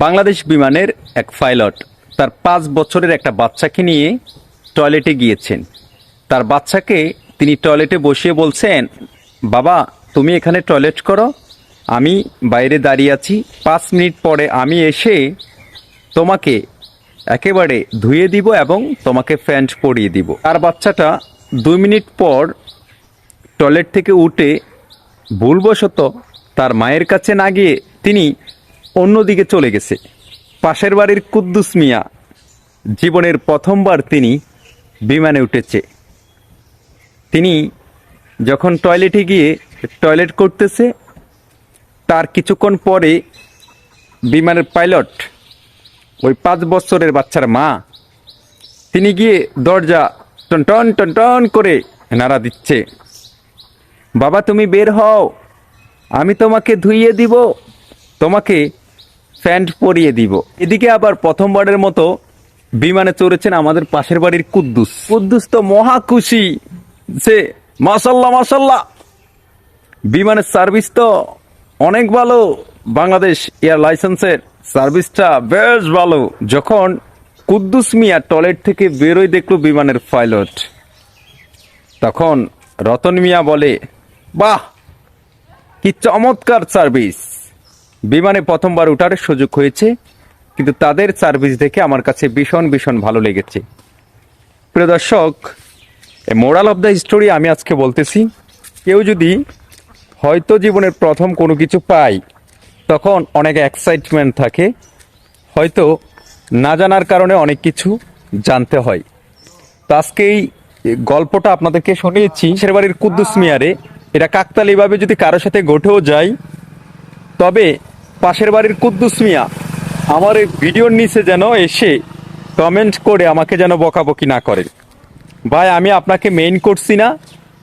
বাংলাদেশ বিমানের এক পাইলট তার পাঁচ বছরের একটা বাচ্চাকে নিয়ে টয়লেটে গিয়েছেন। তার বাচ্চাকে তিনি টয়লেটে বসিয়ে বলছেন, বাবা, তুমি এখানে টয়লেট করো। আমি বাইরে দাঁড়িয়ে আছি। পাঁচ মিনিট পরে আমি এসে তোমাকে একেবারে ধুয়ে দিব এবং তোমাকে প্যান্ট পরিয়ে দিব। আর বাচ্চাটা দুই মিনিট পর টয়লেট থেকে উঠে ভুলবশত তার মায়ের কাছে না গিয়ে তিনি অন্যদিকে চলে গেছে। পাশের বাড়ির কুদ্দুস মিয়া, জীবনের প্রথমবার তিনি বিমানে উঠেছে। তিনি যখন টয়লেটে গিয়ে টয়লেট করতেছে, তার কিছুক্ষণ পরে বিমানের পাইলট, ওই পাঁচ বছরের বাচ্চার মা, তিনি গিয়ে দরজা টন টন টন করে নাড়া দিচ্ছে। বাবা তুমি বের হও, আমি তোমাকে ধুইয়ে দিব, তোমাকে প্যান্ট পরিয়ে দিব। এদিকে আবার প্রথমবারের মতো বিমানে চড়েছেন আমাদের পাশের বাড়ির কুদ্দুস। কুদ্দুস তো মহা খুশি। যে মাসাল্লাহ মাসাল্লাহ বিমানের সার্ভিস তো অনেক ভালো। বাংলাদেশ এয়ার লাইসেন্সের সার্ভিসটা বেশ ভালো। যখন কুদ্দুস মিয়া টয়লেট থেকে বেরোয় দেখল বিমানের পাইলট। তখন রতন মিয়া বলে বাহ কি চমৎকার সার্ভিস। বিমানে প্রথমবার ওঠার সুযোগ হয়েছে, কিন্তু তাদের সার্ভিস দেখে আমার কাছে ভীষণ ভীষণ ভালো লেগেছে। প্রিয় দর্শক মোরাল অফ দ্য স্টোরি আমি আজকে বলতেছি, কেউ যদি হয়তো জীবনের প্রথম কোনো কিছু পায়, তখন অনেক এক্সাইটমেন্ট থাকে, হয়তো না জানার কারণে অনেক কিছু জানতে হয়। তো আজকে এই গল্পটা আপনাদেরকে শুনিয়েছি সের বাড়ির কুদ্দুস মিয়ারে। এটা কাকতালিভাবে যদি কারোর সাথে ঘটেও যায়, তবে পাশের বাড়ির কুদ্দুস মিয়া, আমার এই ভিডিওর নিচে যেন এসে কমেন্ট করে আমাকে যেন বকাবকি না করে। ভাই, আমি আপনাকে মেইন করছি না।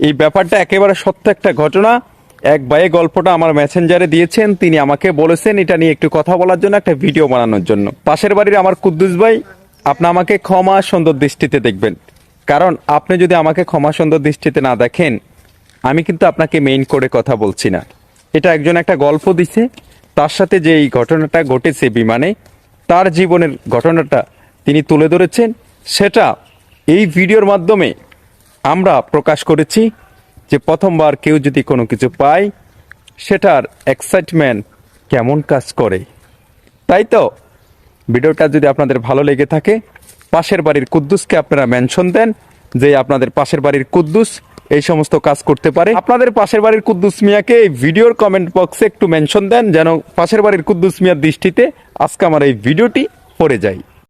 এই ব্যাপারটা একেবারে সত্য একটা ঘটনা। এক ভাইয়ে গল্পটা আমার মেসেঞ্জারে দিয়েছেন, তিনি আমাকে বলেছেন এটা নিয়ে একটু কথা বলার জন্য, একটা ভিডিও বানানোর জন্য। পাশের বাড়ির আমার কুদ্দুস ভাই, আপনি আমাকে ক্ষমা সুন্দর দৃষ্টিতে দেখবেন। কারণ আপনি যদি আমাকে ক্ষমা সুন্দর দৃষ্টিতে না দেখেন, আমি কিন্তু আপনাকে মেইন করে কথা বলছি না। এটা একজন একটা গল্প দিছে। তার সাথে যে এই ঘটনাটা ঘটেছে বিমানে, তার জীবনের ঘটনাটা তিনি তুলে ধরেছেন, সেটা এই ভিডিওর মাধ্যমে আমরা প্রকাশ করেছি যে প্রথমবার কেউ যদি কোনো কিছু পায়, সেটার এক্সাইটমেন্ট কেমন কাজ করে। তাই তো? ভিডিওটা যদি আপনাদের ভালো লেগে থাকে, পাশের বাড়ির কুদ্দুসকে আপনারা মেনশন দেন যে আপনাদের পাশের বাড়ির কুদ্দুস এই সমস্ত কাজ করতে পারে। আপনাদের পাশের বাড়ির কুদ্দুস মিয়াকে এই ভিডিওর কমেন্ট বক্সে একটু মেনশন দেন, যেন পাশের বাড়ির কুদ্দুস মিয়ার দৃষ্টিতে আজকে আমার এই ভিডিওটি পড়ে যায়।